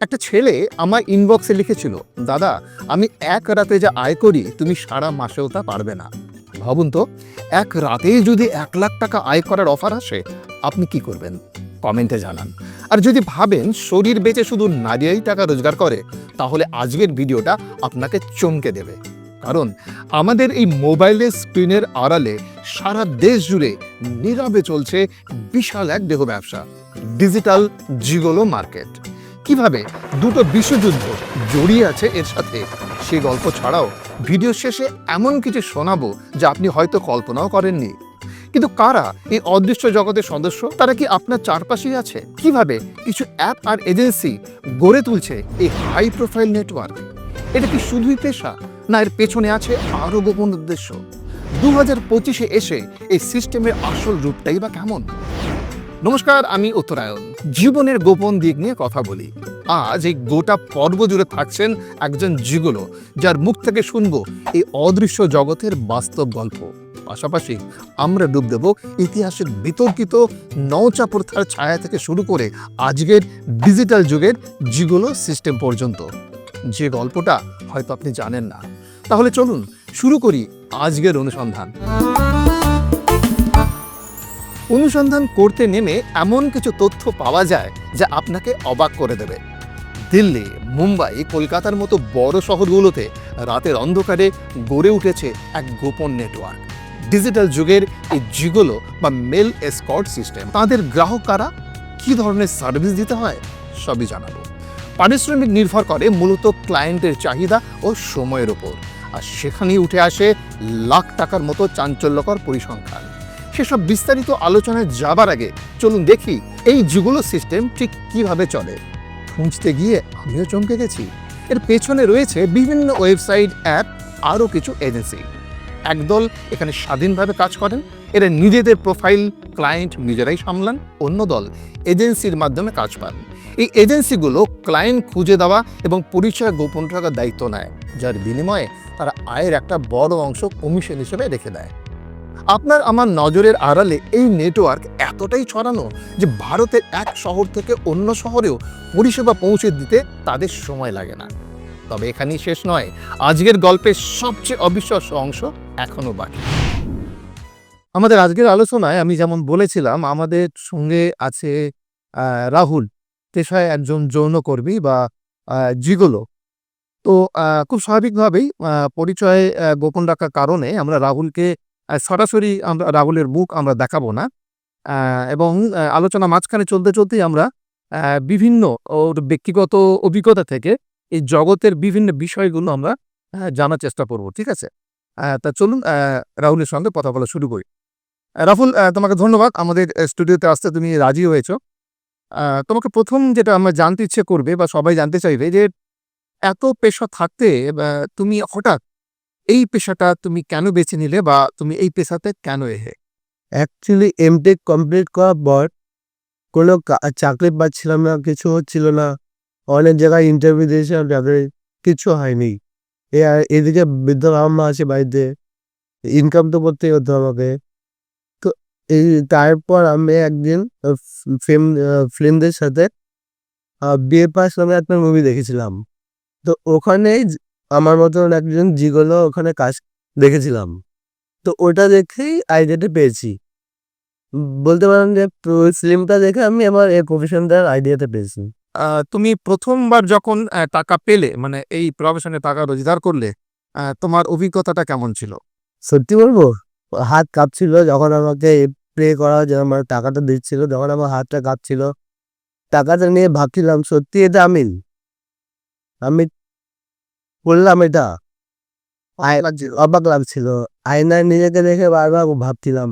একটা ছেলে আমার ইনবক্সে লিখেছিল, দাদা, আমি এক রাতে যা আয় করি, তুমি সারা মাসেও তা পারবে না। ভাবুন তো, এক রাতেই যদি এক লাখ টাকা আয় করার অফার আসে, আপনি কি করবেন? কমেন্টে জানান। আর যদি ভাবেন শরীর বেচে শুধু নারীরাই টাকা রোজগার করে, তাহলে আজকের ভিডিওটা আপনাকে চমকে দেবে। কারণ আমাদের এই মোবাইলের স্ক্রিনের আড়ালে সারা দেশ জুড়ে নীরবে চলছে বিশাল এক দেহ ব্যবসা, ডিজিটাল জিগোলো মার্কেট। কীভাবে দুটো বিশ্বযুদ্ধ জড়িয়ে আছে এর সাথে? সেই গল্প ছাড়াও ভিডিও শেষে এমন কিছু শোনাবো যা আপনি হয়তো কল্পনাও করেননি। কিন্তু কারা এই অদৃশ্য জগতের সদস্য? তারা কি আপনার চারপাশেই আছে? কীভাবে কিছু অ্যাপ আর এজেন্সি গড়ে তুলছে এই হাই প্রোফাইল নেটওয়ার্ক এটা কি শুধুই পেশা, না এর পেছনে আছে আরও গোপন উদ্দেশ্য? দু হাজার পঁচিশে এসে এই সিস্টেমের আসল রূপটাই বা কেমন? নমস্কার, আমি উত্তরায়ণ। জীবনের গোপন দিক নিয়ে কথা বলি। আজ এই গোটা পর্ব জুড়ে থাকছেন একজন জিগলো, যার মুখ থেকে শুনব এই অদৃশ্য জগতের বাস্তব গল্প। পাশাপাশি আমরা ডুব দেব ইতিহাসের বিতর্কিত নৌচা প্রথার ছায়া থেকে শুরু করে আজকের ডিজিটাল যুগের জিগোলো সিস্টেম পর্যন্ত। যে গল্পটা হয়তো আপনি জানেন না। তাহলে চলুন, শুরু করি আজকের অনুসন্ধান। অনুসন্ধান করতে নেমে এমন কিছু তথ্য পাওয়া যায় যা আপনাকে অবাক করে দেবে। দিল্লি, মুম্বাই, কলকাতার মতো বড় শহরগুলোতে রাতের অন্ধকারে গড়ে উঠেছে এক গোপন নেটওয়ার্ক। ডিজিটাল যুগের এই জিগোলো বা মেল এসকর্ট সিস্টেম, তাদের গ্রাহক কারা কী ধরনের সার্ভিস দিতে হয় সবই জানাব। পারিশ্রমিক নির্ভর করে মূলত ক্লায়েন্টের চাহিদা ও সময়ের ওপর। আর সেখানেই উঠে আসে লাখ টাকার মতো চাঞ্চল্যকর পরিসংখ্যান। সেসব বিস্তারিত আলোচনায় যাবার আগে চলুন দেখি এই যুগলো সিস্টেম ঠিক কীভাবে চলে। খুঁজতে গিয়ে আমিও চমকে গেছি। এর পেছনে রয়েছে বিভিন্ন ওয়েবসাইট, অ্যাপ, আরও কিছু এজেন্সি। একদল এখানে স্বাধীনভাবে কাজ করেন, এরা নিজেদের প্রোফাইল, ক্লায়েন্ট নিজেরাই সামলান, অন্য দল এজেন্সির মাধ্যমে কাজ পান। এই এজেন্সিগুলো ক্লায়েন্ট খুঁজে দেওয়া এবং পরিচয় গোপন রাখার দায়িত্ব নেয়, যার বিনিময়ে তারা আয়ের একটা বড় অংশ কমিশন হিসেবে রেখে দেয়। আপনার আমার নজরের আড়ালে এই নেটওয়ার্ক এতটাই ছড়ানো যে ভারতের এক শহর থেকে অন্য শহরেও পরিষেবা পৌঁছে দিতে তাদের সময় লাগে না। তবে এখানেই শেষ নয়, আজকের গল্পের সবচেয়ে অবিশ্বাস্য অংশ এখনও বাকি। আমাদের আজকের আলোচনায় আমি যেমন বলেছিলাম, আমাদের সঙ্গে আছে রাহুল, পেশায় একজন যৌনকর্মী বা জিগোলো। তো খুব স্বাভাবিকভাবেই পরিচয় গোপন রাখার কারণে আমরা রাহুলকে সরাসরি আমরা রাহুলের মুখ আমরা দেখাবো না। এবং আলোচনা মাঝখানে চলতে চলতেই আমরা বিভিন্ন ওর ব্যক্তিগত অভিজ্ঞতা থেকে এই জগতের বিভিন্ন বিষয়গুলো আমরা জানার চেষ্টা করব, ঠিক আছে? তা চলুন রাহুলের সঙ্গে কথা বলা শুরু করি। রাহুল তোমাকে ধন্যবাদ। আমাদের স্টুডিওতে আসতে তুমি রাজি হয়েছো। তোমাকে প্রথম যেটা আমরা জানতে ইচ্ছে করবে বা সবাই জানতে চাইবে যে, এত পেশা থাকতে তুমি হঠাৎ এই পেশাটা তুমি কেন বেছে নিলে বা তুমি এই পেশাতে কেন এলে অ্যাকচুয়ালি এমটেক কমপ্লিট করার পর কোনো চাকরি পাচ্ছিলাম না, কিছু হচ্ছিল না। অনেক জায়গায় ইন্টারভিউ দিয়েছিলাম, যাদের কিছু হয়নি। এ, এদিকে বৃদ্ধ বাবা মা আছে বাড়িতে। ইনকাম তো করতেই হতো আমাকে। তো এই, তারপর আমি একদিন ফিল্ম ফিল্মদের সাথে বিয়ে পাস নামে একটা মুভি দেখেছিলাম। তো ওখানে আমার মতন একজন জিগলো ওখানে কাজ দেখেছিলাম। তো ওটা দেখেই আইডিয়াটা পেয়েছি। বলতে পারেন যে ফিল্মটা দেখে আমি আমার এই প্রফেশনটার আইডিয়াটা পেয়েছি। তুমি প্রথমবার যখন টাকা পেলে মানে এই প্রফেশনে টাকা রোজগার করলে তোমার অভিজ্ঞতাটা কেমন ছিল? সত্যি বলব হাত কাঁপছিল যখন আমাকে প্রে করা যে আমার টাকাটা দিচ্ছিল যখন আমার হাতটা কাঁপছিল। টাকাটা নিয়ে ভাবছিলাম সত্যি এটা আমি আমি করলাম এটা। অবাক লাগছিল। আয়নায় নিজেকে দেখে বারবার ভাবছিলাম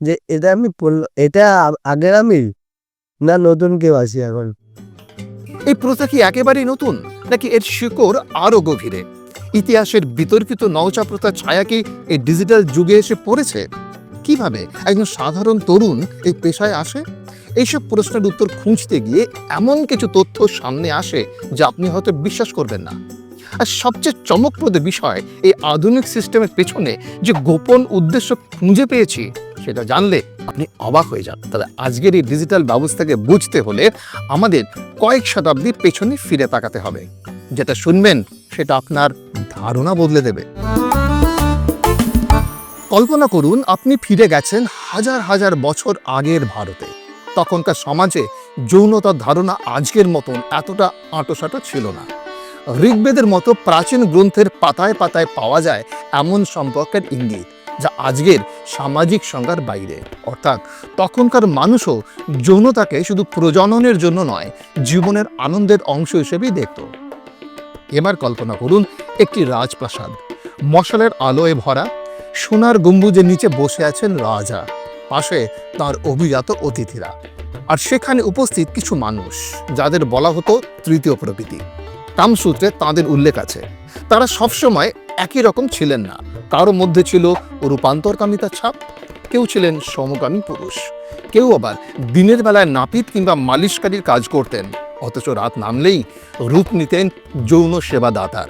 যে, এটা আমি এটা আগের আমি? না নতুন কেউ আছি এখন? এই প্রথা কি একেবারেই নতুন? নাকি এর শিকড় আরও গভীরে? ইতিহাসের বিতর্কিত নৌচা প্রথার ছায়া কি এই ডিজিটাল যুগে এসে পড়েছে? কীভাবে একজন সাধারণ তরুণ এই পেশায় আসে? এইসব প্রশ্নের উত্তর খুঁজতে গিয়ে এমন কিছু তথ্য সামনে আসে যা আপনি হয়তো বিশ্বাস করবেন না। আর সবচেয়ে চমকপ্রদ বিষয় এই আধুনিক সিস্টেমের পেছনে যে গোপন উদ্দেশ্য খুঁজে পেয়েছি, সেটা জানলে আপনি অবাক হয়ে যান। তবে আজকের এই ডিজিটাল ব্যবস্থাকে বুঝতে হলে আমাদের কয়েক শতাব্দী পেছনে ফিরে তাকাতে হবে। যেটা শুনবেন, সেটা আপনার ধারণা বদলে দেবে। কল্পনা করুন, আপনি ফিরে গেছেন হাজার হাজার বছর আগের ভারতে। তখনকার সমাজে যৌনতার ধারণা আজকের মতন এতটা আঁটোসাঁটো ছিল না। ঋগ্বেদের মতো প্রাচীন গ্রন্থের পাতায় পাতায় পাওয়া যায় এমন সম্পর্কের ইঙ্গিত, যা আজকের সামাজিক সংজ্ঞার বাইরে। অর্থাৎ তখনকার মানুষও যৌনতাকে শুধু প্রজননের জন্য নয়, জীবনের আনন্দের অংশ হিসেবেই দেখত। এবার কল্পনা করুন একটি রাজপ্রাসাদ, মশালের আলোয় ভরা, সোনার গম্বুজের নিচে বসে আছেন রাজা, পাশে তার অভিজাত অতিথিরা। আর সেখানে উপস্থিত কিছু মানুষ, যাদের বলা হতো তৃতীয় প্রকৃতি। কামসূত্রে তাদের উল্লেখ আছে। তারা সবসময় একই রকম ছিলেন না। কারও মধ্যে ছিল রূপান্তরকামিতার ছাপ, কেউ ছিলেন সমকামী পুরুষ। কেউ আবার দিনের বেলায় নাপিত কিংবা মালিশকারীর কাজ করতেন, অথচ রাত নামলেই রূপ নিতেন যৌন সেবাদাতার।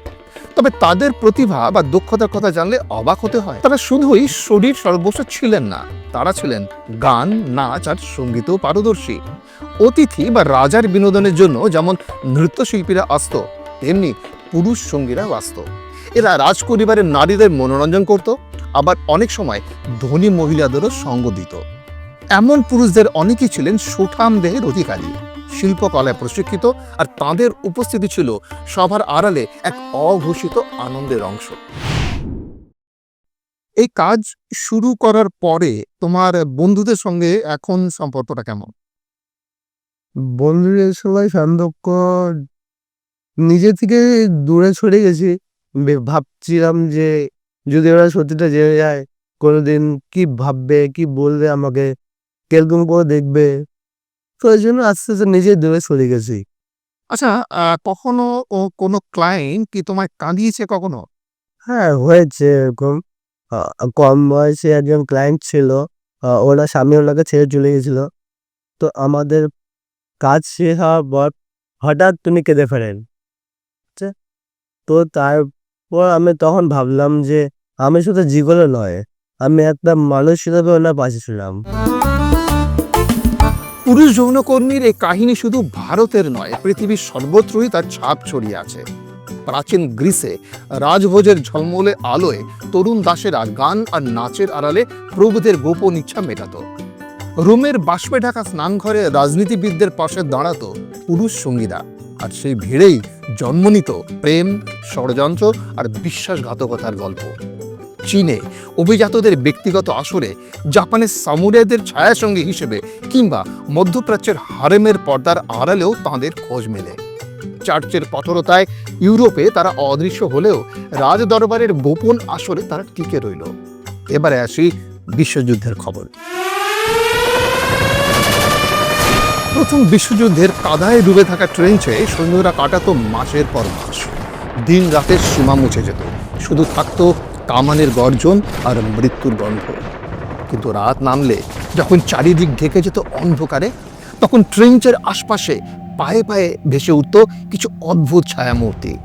তবে তাদের প্রতিভা বা দক্ষতার কথা জানলে অবাক হতে হয়। তারা শুধুই শরীর সর্বস্ব ছিলেন না, তারা ছিলেন গান, নাচ আর সঙ্গীতেও পারদর্শী। অতিথি বা রাজার বিনোদনের জন্য যেমন নৃত্যশিল্পীরা আসত তেমনি পুরুষ সঙ্গীরা আসত এরা রাজ পরিবারের নারীদের মনোরঞ্জন করত, আবার অনেক সময় ধনী মহিলাদেরও সঙ্গ দিত। এমন পুরুষদের অনেকেই ছিলেন সুঠাম দেহের অধিকারী। শিল্পকলায় প্রশিক্ষিত আর তাদের উপস্থিতি ছিল সবার আড়ালে এক অঘোষিত আনন্দের অংশ। এই কাজ শুরু করার পরে তোমার বন্ধুদের সঙ্গে এখন সম্পর্কটা কেমন? বন্ধুদের সবাই সম্পর্ক নিজে থেকে দূরে সরে গেছি। বে- ভাবছিলাম যে যদি ওরা সত্যিটা জেনে যায় কোনোদিন কি ভাববে কি বলবে আমাকে কীরকম করে দেখবে। তো ওই জন্য আস্তে আস্তে নিজে দূরে সরে গেছি। আচ্ছা আহ, কখনো ও কোনো ক্লায়েন্ট কি তোমায় কাঁদিয়েছে কখনো? হ্যাঁ হয়েছে এরকম। আহ, কম বয়সে একজন ক্লায়েন্ট ছিল। আহ, ওরা স্বামী ওনাকে ছেড়ে চলে গেছিল। তো আমাদের কাজ শেষ হওয়ার পর হঠাৎ তুমি কেঁদে ফেলেন। তো তারপর আমি তখন ভাবলাম যে আমি শুধু জিগলো নয়, আমি একটা মানুষ হিসাবে ওনার পাশে ছিলাম। পুরুষ যৌনকর্মীর এই কাহিনী শুধু ভারতের নয়, পৃথিবীর সর্বত্রই তার ছাপ ছড়িয়ে আছে। প্রাচীন গ্রিসে রাজভোজের ঝলমলে আলোয় তরুণ দাসেরা গান আর নাচের আড়ালে প্রভুদের গোপন ইচ্ছা মেটাত। রোমের বাষ্পে ঢাকা স্নানঘরে রাজনীতিবিদদের পাশে দাঁড়াতো পুরুষ সঙ্গীরা। আর সেই ভিড়েই জন্ম নিত প্রেম, ষড়যন্ত্র আর বিশ্বাসঘাতকতার গল্প। চীনে অভিজাতদের ব্যক্তিগত আসরে জাপানের সামুরাইদের ছায়াসঙ্গী হিসেবে কিংবা মধ্যপ্রাচ্যের হারেমের পর্দার আড়ালেও তাঁদের খোঁজ মেলে। চার্চের কঠোরতায় ইউরোপে তারা অদৃশ্য হলেও রাজ দরবারের গোপন আসরে তারা টিকে রইল। এবারে আসি বিশ্বযুদ্ধের খবর। প্রথম বিশ্বযুদ্ধের কাদায় ডুবে থাকা ট্রেঞ্চে সৈন্যরা কাটাতো মাসের পর মাস। দিন রাতের সীমা মুছে যেত। শুধু থাকত কামানের গর্জন আর মৃত্যুর গন্ধ। কিন্তু রাত নামলে, যখন চারিদিক ঢেকে যেত অন্ধকারে, তখন ট্রেঞ্চের আশপাশে পায়ে পায়ে ভেসে উঠত কিছু অদ্ভুত ছায়ামূর্তি।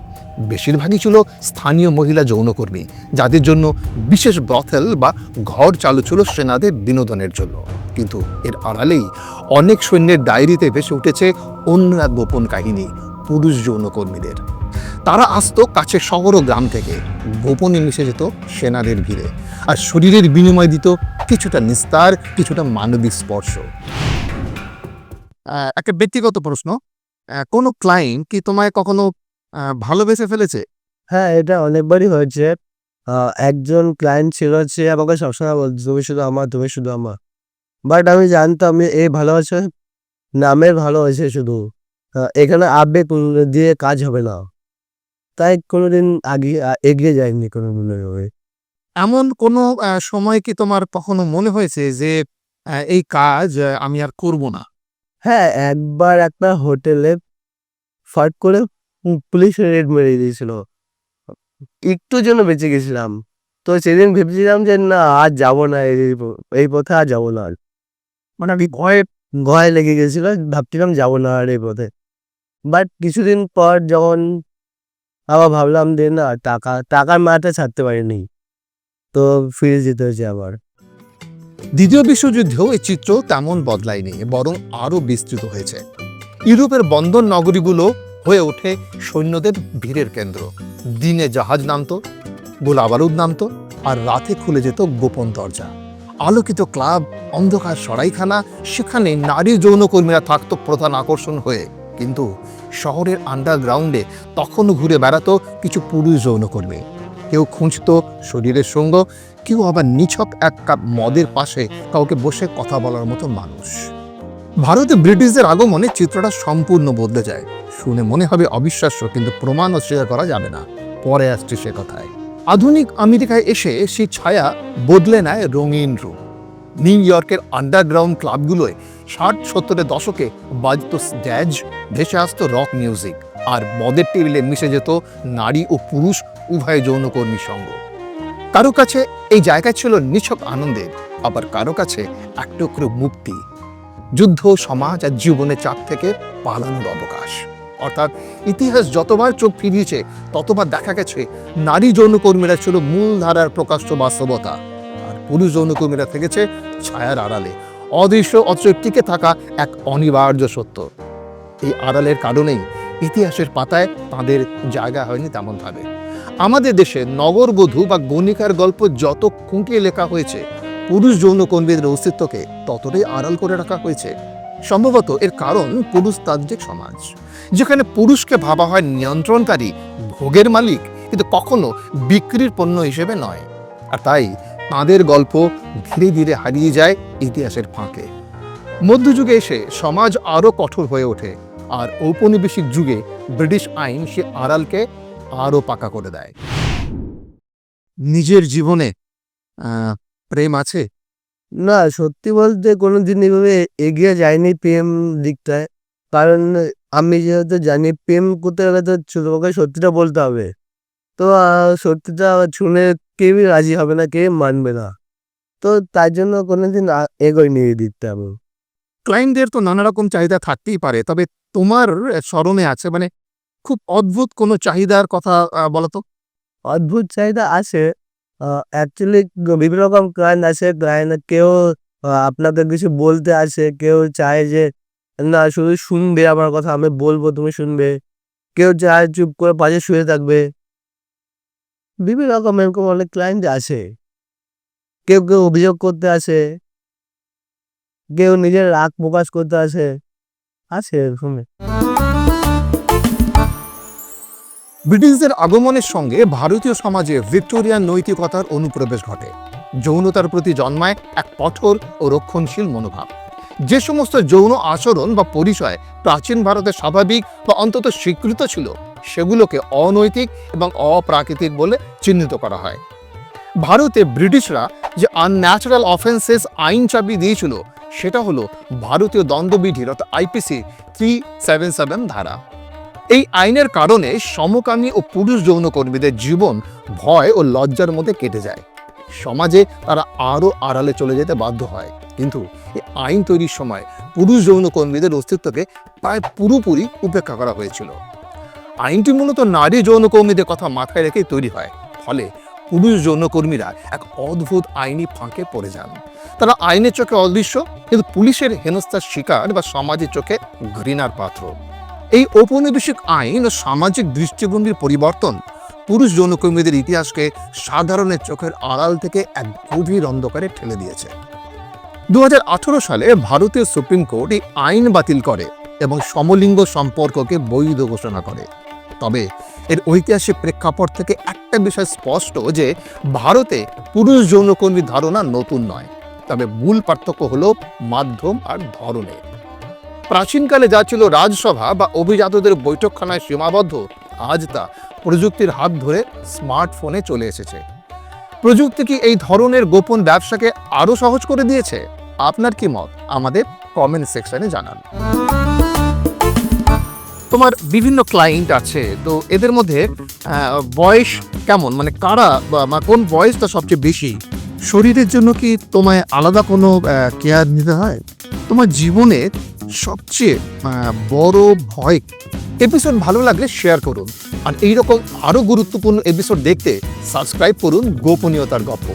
বেশিরভাগই ছিল স্থানীয় মহিলা যৌনকর্মী, যাদের জন্য বিশেষ ব্রথেল বা ঘর চালু ছিল সেনাদের বিনোদনের জন্য। কিন্তু এর আড়ালেই অনেক সৈন্যের ডায়েরিতে ভেসে উঠেছে অন্য এক গোপন কাহিনী পুরুষ যৌনকর্মীদের। তারা আসতো কাছে শহর ও গ্রাম থেকে। গোপনে মিশে যেত সেনাদের ভিড়ে। আর শরীরের বিনিময় দিত কিছুটা নিস্তার, কিছুটা মানবিক স্পর্শ। একটা ব্যক্তিগত প্রশ্ন। কোনো ক্লায়েন্ট কি তোমায় কখনো ভালোবেসে ফেলেছে? হ্যাঁ এটা অনেকবারই হয়েছে। একজন ক্লায়েন্ট ছিল সে আমাকে সবসময় বলতো তুমি শুধু আমার তুমি শুধু আমার। বাট আমি জানতাম এই ভালোবাসা নামের ভালোবাসে শুধু। এখানে আবেগ দিয়ে কাজ হবে না। তাই কোনোদিন আগে এগিয়ে যায়নি কোনো ভাবে এমন কোনো সময় কি তোমার কখনো মনে হয়েছে যে এই কাজ আমি আর করব না? হ্যাঁ একবার একটা হোটেলে ফাট করে পুলিশ রেড মেরে দিয়েছিল। একটুর জন্য বেঁচে গেছিলাম। তো সেদিন ভেবেছিলাম যে, না, আর যাব না, এই পথে আর যাব না। আর। মানে আমি ভয়ে, ভয় লেগে গেছিল, ভাবছিলাম যাব না আর এই পথে। বাট কিছুদিন পর যখন আবার ভাবলাম যে, না, টাকা, টাকার মাটা ছাড়তে পারিনি। তো ফিরে যেতে হয়েছে আবার। দ্বিতীয় বিশ্বযুদ্ধেও এই চিত্র তেমন বদলায়নি, বরং আরও বিস্তৃত হয়েছে। ইউরোপের বন্দর নগরীগুলো হয়ে ওঠে সৈন্যদের ভিড়ের কেন্দ্র। দিনে জাহাজ নামতো, গোলাবারুদ নামতো, আর রাতে খুলে যেত গোপন দরজা। আলোকিত ক্লাব, অন্ধকার সরাইখানা, সেখানে নারী যৌনকর্মীরা থাকতো প্রধান আকর্ষণ হয়ে। কিন্তু শহরের আন্ডারগ্রাউন্ডে তখনও ঘুরে বেড়াতো কিছু পুরুষ যৌনকর্মী। কেউ খুঁজতো শরীরের সঙ্গ, কেউ আবার নিছক এক কাপ মদের পাশে কাউকে বসে কথা বলার মতো মানুষ। ভারতে ব্রিটিশদের আগমনে চিত্রটা সম্পূর্ণ বদলে যায়। শুনে মনে হবে অবিশ্বাস্য, কিন্তু প্রমাণ অস্বীকার করা যাবে না। পরে আসছে সে কথায়। আধুনিক আমেরিকায় এসে সেই ছায়া বদলে নেয় রঙিন রূপ। নিউ ইয়র্কের আন্ডারগ্রাউন্ড ক্লাবগুলোয় ষাট, সত্তরের দশকে বাজত জ্যাজ ভেসে আসতো রক মিউজিক, আর মদের টেবিলে মিশে যেত নারী ও পুরুষ উভয় যৌনকর্মীর সঙ্গ। কারও কাছে এই জায়গা ছিল নিছক আনন্দের, আবার কারও কাছে এক টুকরো মুক্তি। যুদ্ধ, সমাজ আর জীবনের চাপ থেকে পালানোর অবকাশ। অর্থাৎ ইতিহাস যতবার চোখ ফিরিয়েছে, ততবার দেখা গেছে, নারী যৌনকর্মীরা ছিল মূল ধারার প্রকাশ্য বাস্তবতা। আর পুরুষ যৌনকর্মীরা থেকেছে ছায়ার আড়ালে। অদৃশ্য অথচ টিকে থাকা এক অনিবার্য সত্য। এই আড়ালের কারণেই ইতিহাসের পাতায় তাদের জায়গা হয়নি তেমনভাবে। আমাদের দেশে নগরবধূ বা গণিকার গল্প যত খুঁটিয়ে লেখা হয়েছে, পুরুষ যৌনকর্মীদের অস্তিত্বকে ততটাই আড়াল করে রাখা হয়েছে। সম্ভবত এর কারণ পুরুষতান্ত্রিক সমাজ, যেখানে পুরুষকে ভাবা হয় নিয়ন্ত্রণকারী, ভোগের মালিক, কিন্তু কখনো বিক্রির পণ্য হিসেবে নয়। আর তাই তাঁদের গল্প ধীরে ধীরে হারিয়ে যায় ইতিহাসের ফাঁকে। মধ্যযুগে এসে সমাজ আরও কঠোর হয়ে ওঠে, আর ঔপনিবেশিক যুগে ব্রিটিশ আইন সে আড়ালকে আরও পাকা করে দেয়। নিজের জীবনে প্রেম আছে? না সত্যি বলতে কোনোদিন এভাবে এগিয়ে যায়নি প্রেম দিকটায়। কারণ আমি যেহেতু জানি প্রেম করতে গেলে তো ছোটকে সত্যিটা বলতে হবে। তো সত্যিটা শুনে কেউই রাজি হবে না কেউ মানবে না। তো তার জন্য কোনোদিন আ- এগোয়নি এই দিকটা আমি। ক্লায়েন্টদের তো নানা রকম চাহিদা থাকতেই পারে তবে তোমার স্মরণে আছে মানে খুব অদ্ভুত কোনো চাহিদার কথা আহ, বলো তো? অদ্ভুত চাহিদা আছে অ্যাকচুয়ালি বিভিন্ন রকম ক্লায়েন্ট আছে ক্লায়েন্ট কেউ আপনাদের কিছু বলতে আসে, কেউ চায় যে, না, শুধু শুনবে আমার কথা, আমি বলব, তুমি শুনবে। কেউ চায় চুপ করে পাশে শুয়ে থাকবে। বিভিন্ন রকম এরকম অনেক ক্লায়েন্ট আছে। কেউ কেউ অভিযোগ করতে আসে। কেউ নিজের রাগ প্রকাশ করতে আসে। আছে এরকম ব্রিটিশদের আগমনের সঙ্গে ভারতীয় সমাজে ভিক্টোরিয়ান নৈতিকতার অনুপ্রবেশ ঘটে। যৌনতার প্রতি জন্মায় এক কঠোর ও রক্ষণশীল মনোভাব। যে সমস্ত যৌন আচরণ বা পরিচয় প্রাচীন ভারতে স্বাভাবিক বা অন্তত স্বীকৃত ছিল, সেগুলোকে অনৈতিক এবং অপ্রাকৃতিক বলে চিহ্নিত করা হয়। ভারতে ব্রিটিশরা যে আনন্যাচারাল অফেন্সেস আইন চাবি দিয়েছিল, সেটা হলো ভারতীয় দণ্ডবিধির অর্থাৎ আইপিসি থ্রি সেভেন সেভেন ধারা। এই আইনের কারণে সমকামী ও পুরুষ যৌনকর্মীদের জীবন ভয় ও লজ্জার মধ্যে কেটে যায়। সমাজে তারা আরও আড়ালে চলে যেতে বাধ্য হয়। কিন্তু এই আইন তৈরির সময় পুরুষ যৌনকর্মীদের অস্তিত্বকে প্রায় পুরোপুরি উপেক্ষা করা হয়েছিল। আইনটি মূলত নারী যৌনকর্মীদের কথা মাথায় রেখেই তৈরি হয়। ফলে পুরুষ যৌনকর্মীরা এক অদ্ভুত আইনি ফাঁকে পড়ে যান। তারা আইনের চোখে অদৃশ্য, কিন্তু পুলিশের হেনস্থার শিকার বা সমাজের চোখে ঘৃণার পাত্র। এই ঔপনিবেশিক আইন ও সামাজিক দৃষ্টিভঙ্গির পরিবর্তন পুরুষ যৌনকর্মীদের ইতিহাসকে সাধারণের চোখের আড়াল থেকে এক গভীর অন্ধকারে ঠেলে দিয়েছে। দুই হাজার আঠারো সালে ভারতীয় সুপ্রিম কোর্ট এই আইন বাতিল করে এবং সমলিঙ্গ সম্পর্ককে বৈধ ঘোষণা করে। তবে এর ঐতিহাসিক প্রেক্ষাপট থেকে একটা বিষয় স্পষ্ট যে ভারতে পুরুষ যৌনকর্মীর ধারণা নতুন নয়। তবে মূল পার্থক্য হলো মাধ্যম আর ধরনে প্রাচীনকালে যা ছিল রাজসভা বা অভিজাতদের বৈঠকখানায় সীমাবদ্ধ, আজ তা প্রযুক্তির হাত ধরে স্মার্টফোনে চলে এসেছে। প্রযুক্তি কি এই ধরনের গোপন ব্যবসাকে আরও সহজ করে দিয়েছে? আপনার কি মত? আমাদের কমেন্ট সেকশনে জানান। তোমার বিভিন্ন ক্লায়েন্ট আছে, তো এদের মধ্যে বয়স কেমন? মানে কারা বা কোন বয়সটা সবচেয়ে বেশি? শরীরের জন্য কি তোমায় আলাদা কোনো কেয়ার নিতে হয়? তোমার জীবনের সবচেয়ে বড় ভয়। এপিসোড ভালো লাগলে শেয়ার করুন। আর এইরকম আরও গুরুত্বপূর্ণ এপিসোড দেখতে সাবস্ক্রাইব করুন গোপনীয়তার গল্প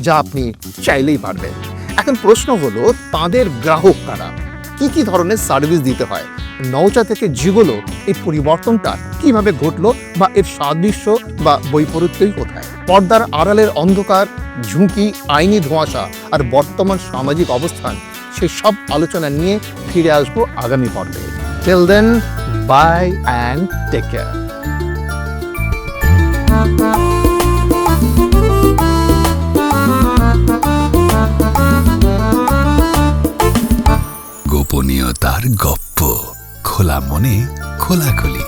যা আপনি চাইলেই পারবেন। এখন প্রশ্ন হলো, তাদের গ্রাহক কারা? কি কি ধরনের সার্ভিস দিতে হয়? নৌচা থেকে জিগোলো, এই পরিবর্তনটা কীভাবে ঘটলো বা এর সাদৃশ্য বা বৈপরীত্যই কোথায়? পর্দার আড়ালের অন্ধকার, ঝুঁকি, আইনি ধোঁয়াশা আর বর্তমান সামাজিক অবস্থান সেই সব আলোচনা নিয়ে ফিরে আসব আগামী পর্বে। Till then bye and take care গোপনীয়তার গপ্প, খোলা মনে, খোলাখুলি।